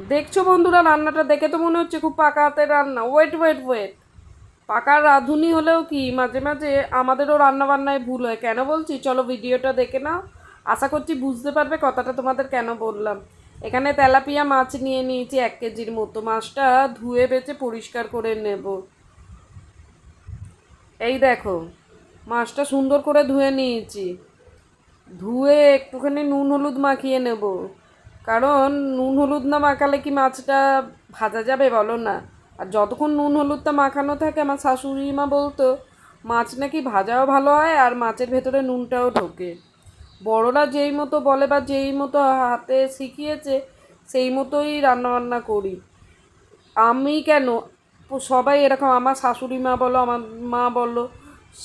দেখছ বন্ধুরা, রান্নাটা দেখে তো মনে হচ্ছে খুব পাকা হাতের রান্না। ওয়েট ওয়েট ওয়েট পাকা রাঁধুনি হলেও কি, মাঝে মাঝে আমাদেরও রান্না বান্নায় ভুল হয়। কেন বলছি? চলো ভিডিওটা দেখে নাও। আশা করছি বুঝতে পারবে কথাটা তোমাদের কেন বললাম। এখানে তেলাপিয়া মাছ নিয়ে নিয়েছি এক কেজির মতো। মাছটা ধুয়ে বেছে পরিষ্কার করে নেব। এই দেখো, মাছটা সুন্দর করে ধুয়ে নিয়েছি। ধুয়ে একটুখানি নুন, হলুদ মাখিয়ে নেব। কারণ নুন হলুদ না মাখালে কি মাছটা ভাজা যাবে বলো না? আর যতক্ষণ নুন হলুদটা মাখানো থাকে, আমার শাশুড়ি মা বলতো, মাছ নাকি ভাজাও ভালো হয় আর মাছের ভেতরে নুনটাও ঢোকে। বড়রা যেই মতো বলে বা যেই মতো হাতে শিখিয়েছে, সেই মতোই রান্নাবান্না করি। আমি কেন? সবাই এরকম, আমার শাশুড়ি মা বলো, আমার মা বলো,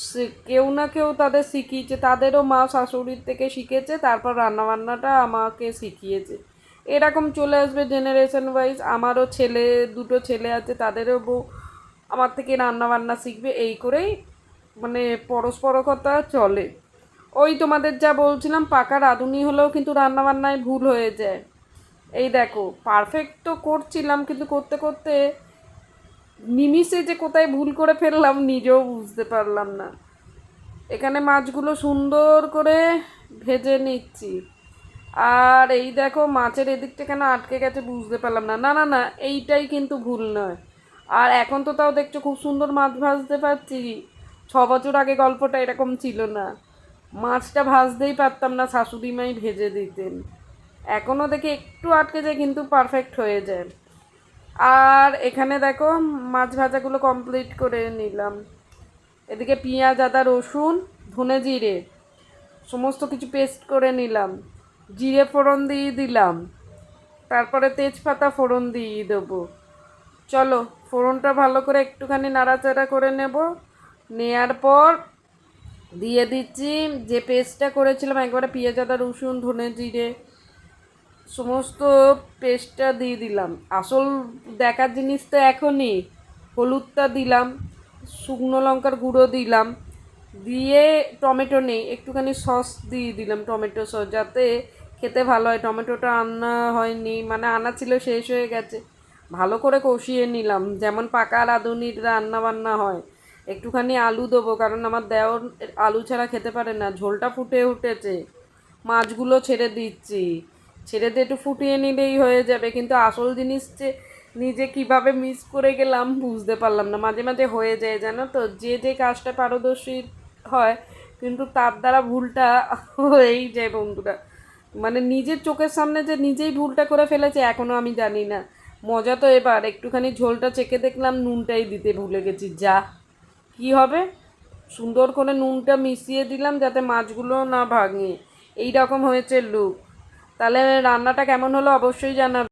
সে কেউ না কেউ তাদের শিখিয়েছে। তাদেরও মা শাশুড়ির থেকে শিখেছে, তারপর রান্নাবান্নাটা আমাকে শিখিয়েছে। এরকম চলে আসবে জেনারেশন ওয়াইজ আমারও ছেলে, দুটো ছেলে আছে, তাদেরও বউ। আমার থেকে রান্নাবান্না শিখবে, এই করেই মানে পরস্পরকতা চলে। ওই তোমাদের যা বলছিলাম, পাকা রাঁধুনি হলেও কিন্তু রান্নাবান্নায় ভুল হয়ে যায়। এই দেখো পারফেক্ট তো করছিলাম, কিন্তু করতে করতে নিমিষে যে কোথায় ভুল করে ফেললাম, নিজেও বুঝতে পারলাম না। এখানে মাছগুলো সুন্দর করে ভেজে নিচ্ছি। আর এই দেখো মাছের এদিকটা কেন আটকে গেছে বুঝতে পারলাম না। না না না, এইটাই কিন্তু ভুল নয়। আর এখন তো তাও দেখছ খুব সুন্দর মাছ ভাজতে পারছি। ছ বছর আগে গল্পটা এরকম ছিল না। মাছটা ভাজতেই পারতাম না শাশুড়ি মাই ভেজে দিতেন। এখনও দেখি একটু আটকে যায়, কিন্তু পারফেক্ট হয়ে যায়। আর এখানে দেখো মাছ ভাজাগুলো কমপ্লিট করে নিলাম। এদিকে পেঁয়াজ, আদা, রসুন, ধনে জিরে, সমস্ত কিছু পেস্ট করে নিলাম। জিরে ফোড়ন দিয়ে দিলাম। তারপরে তেজপাতা ফোড়ন দিয়ে দেবো। চলো, ফোড়নটা ভালো করে একটুখানি নাড়াচাড়া করে নেব। নেয়ার পর দিয়ে দিচ্ছি যে পেস্টটা করেছিলাম, একবারে পেঁয়াজ, আদা, রসুন, ধনে জিরে, সমস্ত পেস্টটা দিয়ে দিলাম। আসল দেখার জিনিস তো এখনই, হলুদটা দিলাম, শুকনো লঙ্কার গুঁড়ো দিলাম, দিয়ে টমেটো নেই, একটুখানি সস দিয়ে দিলাম টমেটো সস, যাতে খেতে ভালো হয়। টমেটোটা আনা হয়নি মানে আনা ছিল, শেষ হয়ে গেছে। ভালো করে কষিয়ে নিলাম। যেমন পাকা রাঁধুনির রান্না বান্না হয়। একটুখানি আলু দেবো, কারণ আমার দেওর আলু ছাড়া খেতে পারে না। ঝোলটা ফুটে উঠেছে। মাছগুলো ছেড়ে দিচ্ছি। ছেড়ে দিয়ে একটু ফুটিয়ে নিলেই হয়ে যাবে। কিন্তু আসল জিনিস যে নিজে কীভাবে মিস করে গেলাম বুঝতে পারলাম না। মাঝে মাঝে হয়ে যায়, জানো তো? যে যে কাজটা পারদর্শী হয়, কিন্তু তার দ্বারা ভুলটা হয়েই যায় বন্ধুরা। মানে নিজের চোখের সামনে যে নিজেই ভুলটা করে ফেলেছে এখনও আমি জানি না। মজা তো এবার, একটুখানি ঝোলটা চেকে দেখলাম, নুনটাই দিতে ভুলে গেছি। যা, কি হবে? সুন্দর করে নুনটা মিশিয়ে দিলাম যাতে মাছগুলো না ভাঙে। এই রকম হয়েছে লুক তাহলে রান্নাটা কেমন হলো অবশ্যই জানাবে।